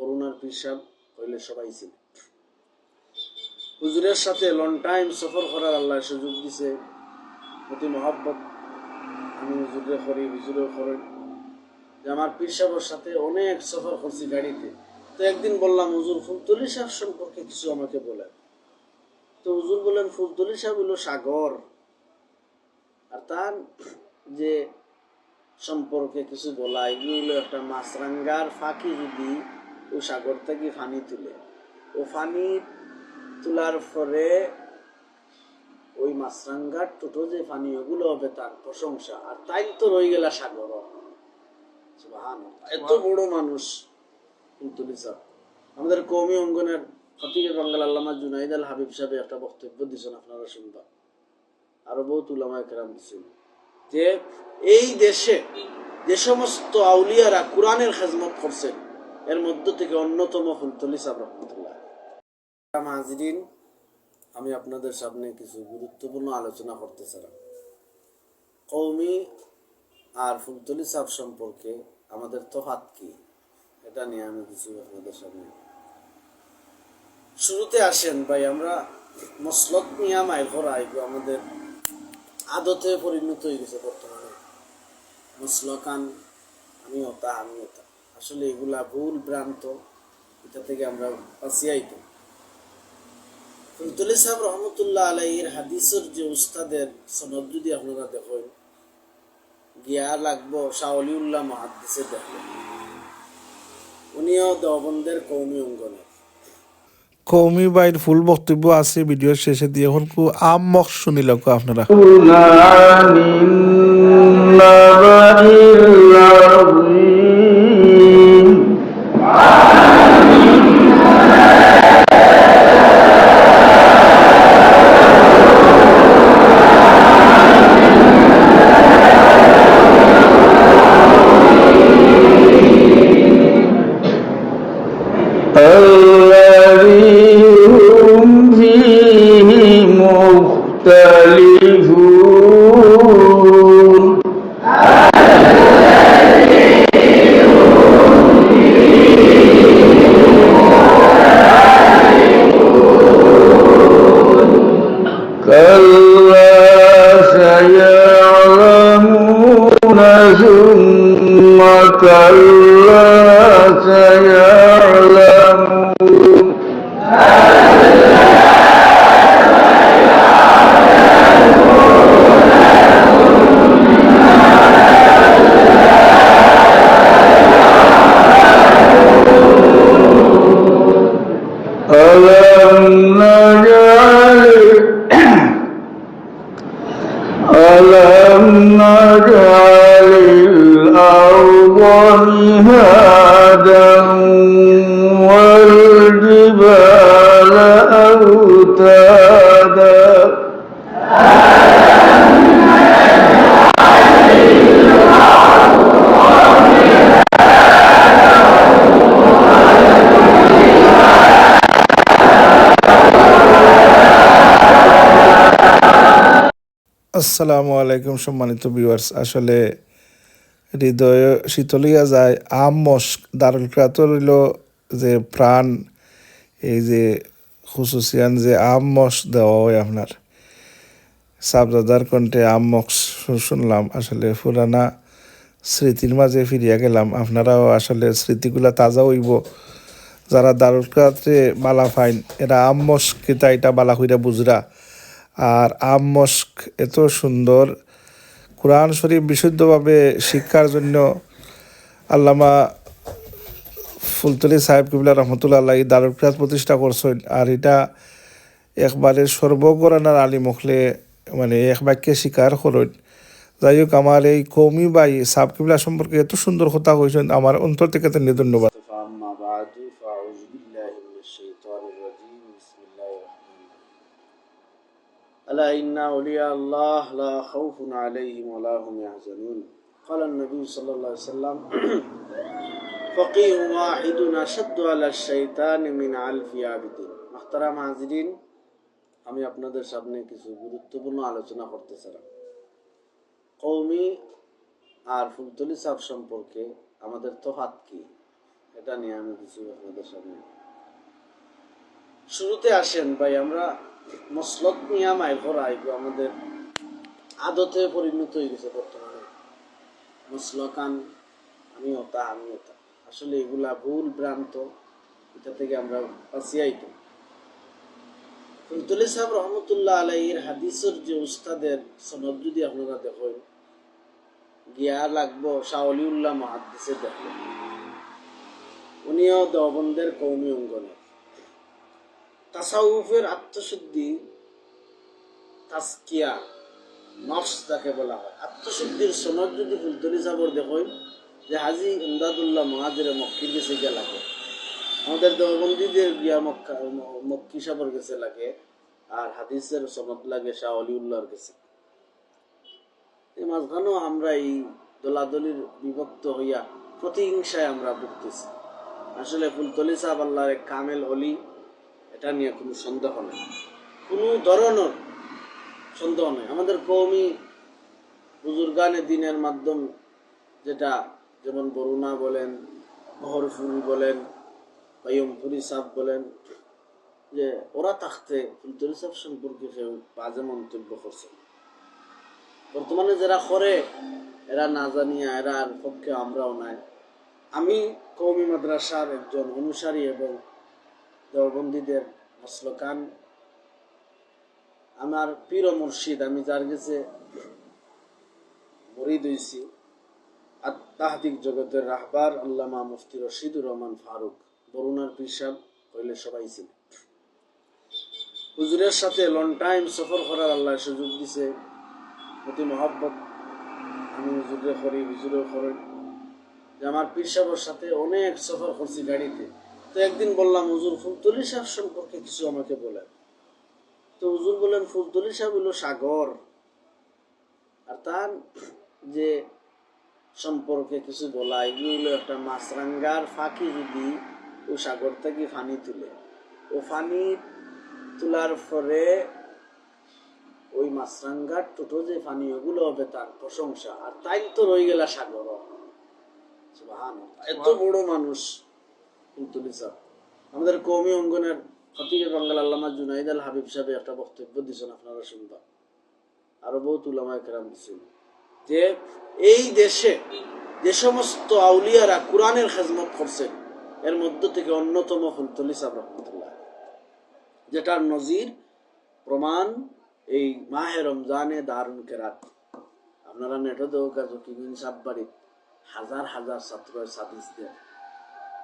করুণার পিসাব হইলে সবাই ছিল হুজুরের সাথে লং টাইম সফর করার আল্লাহ সুযোগ দিছে। অতি মহাব্বত। আমি হুজুরে করি হুজুরে করি যে আমার পীর সাহেবের সাথে অনেক সফর করছি গাড়িতে। তো একদিন বললাম, হুজুর, ফুলতলি সাহেব সম্পর্কে কিছু আমাকে বলেন। তো হুজুর বলেন ফুলতলি সাহেব হলো সাগর। আর তার যে সম্পর্কে কিছু বলা, এগুলো একটা মাছরাঙ্গার ফাঁকি যদি ও সাগর থেকে ফানি তুলে? ও ফানি তোলার পরে ওই মাছরাঙ্গার টোটো যে ফানি ওগুলো হবে তার প্রশংসা। আর তাই তো রয়ে গেল সাগর। এত বড় মানুষ স্যার আমাদের কৌমি অঙ্গনের খতিবে বাঙ্গাল আল্লামা জুনাইদ আল হাবিব সাহেব একটা বক্তব্য দিয়েছেন আপনারা শুনবা আরও বহুত উলামা কেরাম দিয়েছেন যে এই দেশে যে সমস্ত আউলিয়ারা কোরআনের খেজমত করছেন এর মধ্য থেকে অন্যতম ফুলতলি সাহেব রহমতুল্লাহ। আমি আপনাদের সামনে কিছু গুরুত্বপূর্ণ আলোচনা করতে চাই। কৌমি আর ফুলতলি সাহেব সম্পর্কে আমাদের তফাত কি? এটা নিয়ে আমি কিছু আপনাদের সামনে। শুরুতে আসেন ভাই, আমরা মসলক নিয়ে মাইল করা এগুলো আমাদের আদতে পরিণত হয়ে গেছে বর্তমানে। মসলকান আমি ওতা আমি ওতা আসলে এগুলা ভুল ভ্রান্ত এটা থেকে আমরা বাঁচিয়াইতো ফুলতুলি সাহেব রহমতুল্লাহ আলাইয়ের হাদিসের যে উস্তাদের সনদ যদি আপনারা দেখেন গিয়া লাগবো শাহলিউল্লাহ মহাদিসে দেখলেন উনিও দেওবন্দের কৌমি অঙ্গনের। কৌমি বাইর ফুল বক্তব্য আছে ভিডিওর শেষে দিয়ে এখন কু আম মক শুনিল আপনারা। عن كلا سيعلمون ثم كلا مهادا والجبال أوتادا আসসালামু আলাইকুম সম্মানিত ভিউয়ার্স আসলে হৃদয় শীতলিয়া যায়, আম মস্ক দারুল ক্রাতর হইল যে প্রাণ, এই যে খুসুসিয়ান যে আম মস্ক দেওয়া হয় আপনার। সাবদাদার কণ্ঠে আম মক্স শুনলাম, আসলে পুরানা স্মৃতির মাঝে ফিরিয়া গেলাম। আপনারাও আসলে স্মৃতিগুলা তাজা হইব। যারা দারুল ক্রাতে বালা ফাইন, এরা আম মস্ক কিতা এটা বালা হইরা বুঝরা। আর আম মস্ক এত সুন্দর কোরআন শরীফ বিশুদ্ধভাবে শিক্ষার জন্য আল্লামা ফুলতলি সাহেব কিবুল্লা রহমতুল্লাহ আল্লাহ দারুল ক্রাত প্রতিষ্ঠা করছেন। আর এটা একবারে সর্বগণার আলী মখলে মানে এক বাক্যে স্বীকার করেন। যাই হোক, আমার এই কৌমি বাই সাব কিবলা সম্পর্কে এত সুন্দর কথা কইছেন, আমার অন্তর থেকে তাদের ধন্যবাদ ألا إن أولياء الله لا خوف عليهم ولا هم يحزنون قال النبي صلى الله عليه وسلم فقيه واحد أشد على الشيطان من ألف عابد محترم হাজিরিন আমি আপনাদের সামনে কিছু গুরুত্বপূর্ণ আলোচনা করতে চাই কৌমি আর ফুলতলি সাহ সম্পর্কে আমাদের তফাত কি এটা নিয়ে আমি কিছু আপনাদের সামনে শুরুতে আসেন ভাই আমরা মসলক নিয়ে করা আইব আমাদের আদতে পরিণত হয়ে গেছে বর্তমানে। মসলকান আমি ওতা আমি ওতা আসলে এগুলা ভুল ভ্রান্ত, এটা থেকে আমরা বাঁচিয়াই তো। ফুলতুলি সাহেব রহমতুল্লাহ আলাইয়ের হাদিসের যে উস্তাদের সনদ যদি আপনারা দেখেন, গিয়া লাগবো শাহলিউল্লাহ মহাদিসে দেখবেন উনিও দেওবন্দের কৌমি অঙ্গনে তাসাউফের আত্মশুদ্ধি তাস্কিয়া নফস যাকে বলা হয়। আত্মশুদ্ধির সনদ যদি ফুলতলি সাবর দেখেন যে হাজি ইমদাদুল্লাহ মহাজির মক্কি গেছে গিয়া লাগে। আমাদের দেওবন্দিদের গিয়া মক্কা, মক্কি সাবর গেছে লাগে, আর হাদিসের সনদ লাগে শাহ অলিউল্লাহর গেছে এই মাঝখানেও আমরা এই দলাদলির বিভক্ত হইয়া প্রতিহিংসায় আমরা ভুগতেছি। আসলে ফুলতলি সাহেব আল্লাহর কামেল অলি এটা নিয়ে কোনো সন্দেহ নেই। কোনো ধরনের সন্দেহ নেই। আমাদের কৌমি বুজুর্গানে দিনের মাধ্যম যেটা, যেমন বরুণা বলেন বহরফুরি বলেন বাইয়মপুরি সাহ বলেন, যে ওরা থাকতে ফুলতলি সাহেব সম্পর্কে কেউ বাজে মন্তব্য করছে। বর্তমানে যারা করে, এরা না জানিয়া, এরা আর পক্ষে আমরাও নাই। আমি কৌমি মাদ্রাসার একজন অনুসারী এবং দেওবন্দীদের মসলকান। আমার পীর মুর্শিদ, আমি যার কাছে মরিদ হইছি, আত্মাহাতিক জগতের রাহবার আল্লামা মুফতি রশিদুর রহমান ফারুক, বরুণার পিসাব হইলে সবাই ছিল হুজুরের সাথে লং টাইম সফর করার আল্লাহ সুযোগ দিছে। অতি মহাব্বত আমি হুজুরে করি হুজুরে করেন যে আমার পীর সাহেবের সাথে অনেক সফর করছি গাড়িতে। তো একদিন বললাম, হুজুর, ফুলতলি সাহেব সম্পর্কে কিছু আমাকে বলেন। তো হুজুর বলেন ফুলতলি সাহেব হলো সাগর। আর তার যে সম্পর্কে কিছু বলা, এগুলো হলো একটা মাছরাঙ্গার ফাঁকি যদি ও সাগর থেকে ফানি তুলে। ও ফানি তোলার পরে ওই মাছরাঙ্গার টোটো যে ফানি, ওগুলো হবে তার প্রশংসা। আর তাই তো রয়ে গেল সাগর। এত বড় মানুষ। আমাদের কৌমি অঙ্গনের খতিবে বাঙ্গাল আল্লামা জুনাইদ আল হাবিব সাহেব একটা বক্তব্য দিয়েছেন, আপনারা শুনবা আরও বহুত উলামায় কেরাম দিচ্ছেন যে এই দেশে যে সমস্ত আউলিয়ারা কোরআনের খেজমত করছেন, এর মধ্য থেকে অন্যতম ফুলতলি রহমতুল্লাহ। যেটার নজির প্রমাণ এই মাহে রমজানে দারুণ কেরাত। আপনারা নেটও দেও সাপ বাড়ি হাজার হাজার ছাত্র সাদিস দেন।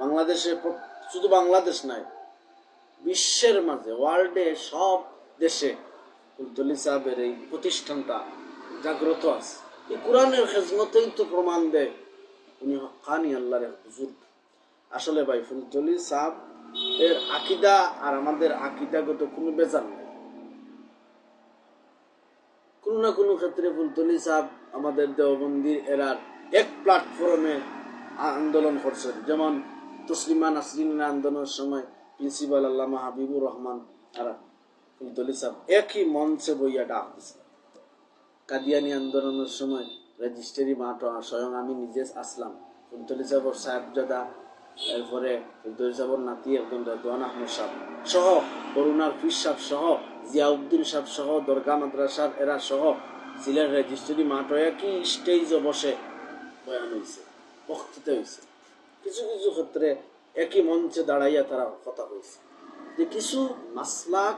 বাংলাদেশে শুধু বাংলাদেশ নাই, বিশ্বের মাঝে ওয়ার্ল্ডে সব দেশে কুলতলি সাহেবের এই প্রতিষ্ঠানটা জাগ্রত আছে। এই কোরআনের খেজমতেই তো প্রমাণ দেয়, উনি হকানি আল্লাহর এক বুজুর্গ। আসলে ভাই ফুলতলি সাহেব এর আকিদা আর আমাদের আকিদাগত কোনো বেজার নেই। কোনো না কোনো ক্ষেত্রে ফুলতলি সাহেব আমাদের দেওবন্দির এরার এক প্ল্যাটফর্মে আন্দোলন করছেন যেমন তসলিমা নাসরিনের আন্দোলনের সময় প্রিন্সিপাল আল্লামা হাবিবুর রহমান আর ফুলতলি সাহেব একই মঞ্চে বইয়া ডাক দিছে। কাদিয়ানি আন্দোলনের সময় রেজিস্ট্রি মাঠ স্বয়ং আমি নিজে আসলাম। ফুলতলি সাহেবর সাহেবজাদা, এরপরে ফুলতলি সাহেবর নাতি একজন রেদওয়ান আহমদ সাহেব সহ, করুণার ফির সাহেব সহ, জিয়াউদ্দিন সাহেব সহ, দরগা মাদ্রাসার এরা সহ সিলেট রেজিস্ট্রি মাঠ একই স্টেজে বসে বয়ান হয়েছে বক্তৃতা হয়েছে কিছু কিছু ক্ষেত্রে একই মঞ্চে দাঁড়াইয়া তারা কথা হয়েছে যে কিছু মাসলাক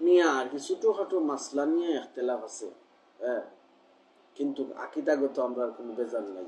নিয়ে আর কি ছোটোখাটো মাসলা নিয়ে একতেলাফ আছে হ্যাঁ কিন্তু আকিদাগত আমরা কোনো বেজাল নাই।